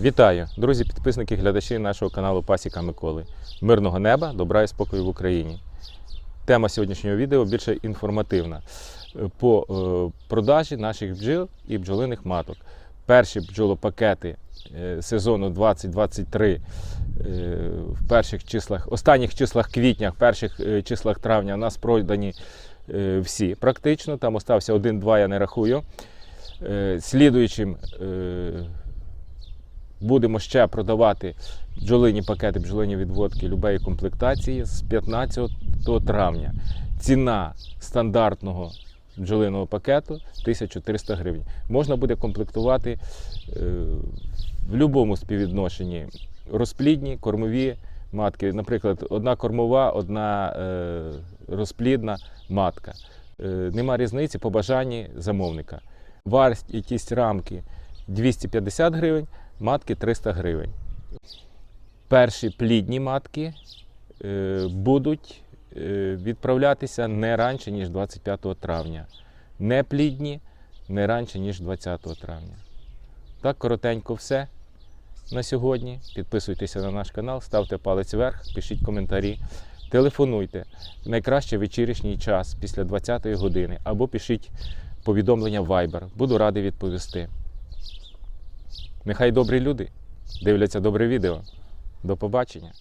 Вітаю, друзі, підписники, глядачі нашого каналу Пасіка Миколи. Мирного неба, добра і спокою в Україні. Тема сьогоднішнього відео більше інформативна по е, продажі наших бджіл і бджолиних маток. Перші бджолопакети е, сезону 2023 е, в перших числах, останніх числах квітня, в перших числах травня у нас продані всі практично. Там остався один-два, я не рахую. Слідуючим будемо ще продавати бджолині пакети, бджолині відводки любої комплектації з 15 травня. Ціна стандартного бджолиного пакету 1300 гривень. Можна буде комплектувати е, в будь-якому співвідношенні розплідні, кормові матки. Наприклад, одна кормова, одна е, розплідна матка. Е, нема різниці по бажанні замовника. Вартість рамки 250 гривень, матки 300 гривень. Перші плідні матки е, будуть е, відправлятися не раніше, ніж 25 травня. Не плідні не раніше, ніж 20 травня. Так, коротенько все на сьогодні. Підписуйтеся на наш канал, ставте палець вверх, пишіть коментарі, телефонуйте. Найкраще вечірній час після 20-ї години або пишіть повідомлення в Viber. Буду радий відповісти. Нехай добрі люди дивляться добре відео. До побачення.